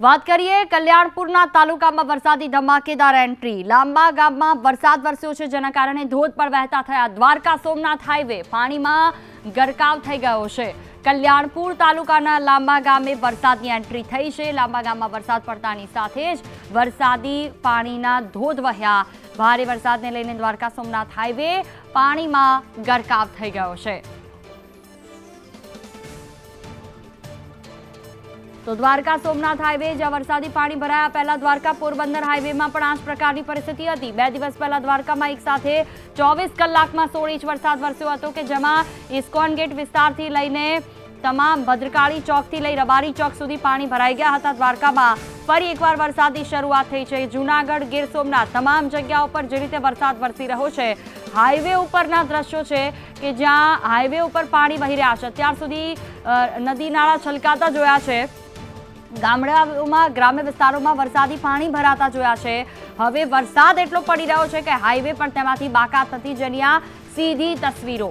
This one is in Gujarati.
વાત કરીએ કલ્યાણપુરના તાલુકામાં વરસાદી ધમાકેદાર એન્ટ્રી. લાંબા ગામમાં વરસાદ વરસ્યો છે, જેના કારણે ધોધ પર વહેતા થયા દ્વારકા, સોમનાથ હાઈવે પાણીમાં ગરકાવ થઈ ગયો છે. કલ્યાણપુર તાલુકાના લાંબા ગામે વરસાદની એન્ટ્રી થઈ છે. લાંબા ગામમાં વરસાદ પડતાની સાથે જ વરસાદી પાણીના ધોધ વહ્યા. ભારે વરસાદને લઈને દ્વારકા, સોમનાથ હાઈવે પાણીમાં ગરકાવ થઈ ગયો છે. તો દ્વારકા સોમનાથ હાઈવે જ્યાં વરસાદી પાણી ભરાયા પહેલા દ્વારકા પોરબંદર હાઈવેમાં પણ આ પ્રકારની પરિસ્થિતિ હતી. બે દિવસ પહેલા દ્વારકામાં એક સાથે ચોવીસ કલાકમાં સોળ ઇંચ વરસાદ વરસ્યો હતો કે જેમાં ઇસ્કોન ગેટ વિસ્તારથી લઈને તમામ ભદ્રકાળી ચોકથી લઈ રબારી ચોક સુધી પાણી ભરાઈ ગયા હતા. દ્વારકામાં ફરી એકવાર વરસાદની શરૂઆત થઈ છે. જૂનાગઢ, ગીર સોમનાથ તમામ જગ્યાઓ પર જે રીતે વરસાદ વરસી રહ્યો છે હાઈવે ઉપરના દ્રશ્યો છે કે જ્યાં હાઈવે ઉપર પાણી વહી રહ્યા છે. અત્યાર સુધી નદી નાળા છલકાતા જોયા છે. ગામડાઓમાં, ગ્રામ્ય વિસ્તારોમાં વરસાદી પાણી ભરાતા જોયા છે. હવે વરસાદ એટલો પડી રહ્યો છે કે હાઈવે પણ તેમાંથી બાકાત નથી જેની આ સીધી તસવીરો.